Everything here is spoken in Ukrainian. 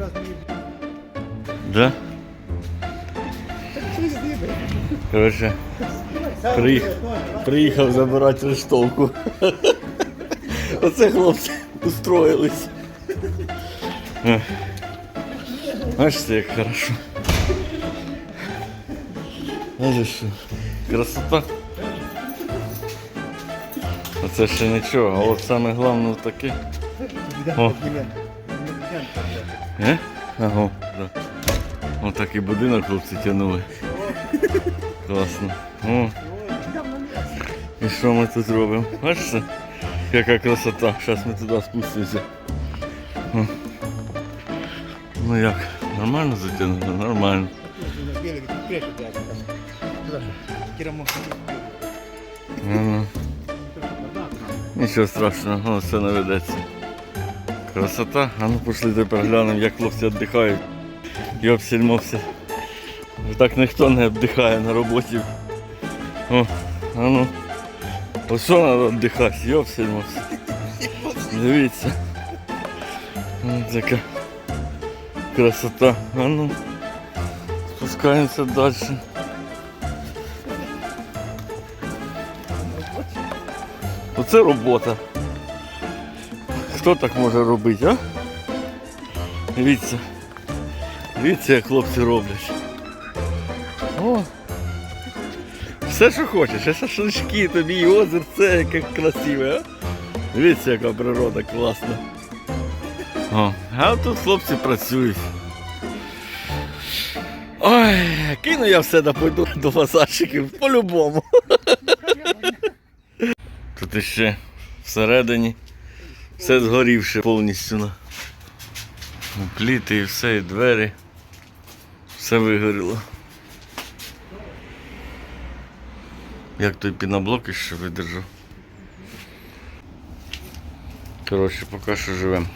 раз мені. Да? Так. Коротше, Приїхав. приїхав забирати рештовку. Оце хлопці устроїлись. Бачите, як хорошо. Бачиш, що красота. Оце ще нічого, а от саме головне таке. О. Е? Ага, да. Отак і будинок хлопці тягнули. Класно. О. І що ми тут робимо? Бачите? Яка красота. Зараз ми туди спустимося. О. Ну як, нормально затягнуло? Нормально. Ну, Нічого страшного, воно все наведеться. Красота. А ну пішли тепер глянемо, як хлопці віддихають. Йопсільмовся. Так ніхто не віддихає на роботі. О, а ну. Ось що треба віддихати, йопсільмовся. Дивіться. Ось така красота. А ну. Спускаємося далі. Оце робота. Хто так може робити, а? Дивіться. Дивіться, як хлопці роблять. О! Все, що хочеш, ще шашлички тобі і озерце, яке красиве, а? Дивіться, яка природа класна. О, а тут хлопці працюють. Ой, кину я все да пойду до фасадчиків по-любому. Тут іще всередині все згорівше повністю. Пліти і все, і двері. Все вигоріло. Як той піноблок іще видержав. Коротше, поки що живемо.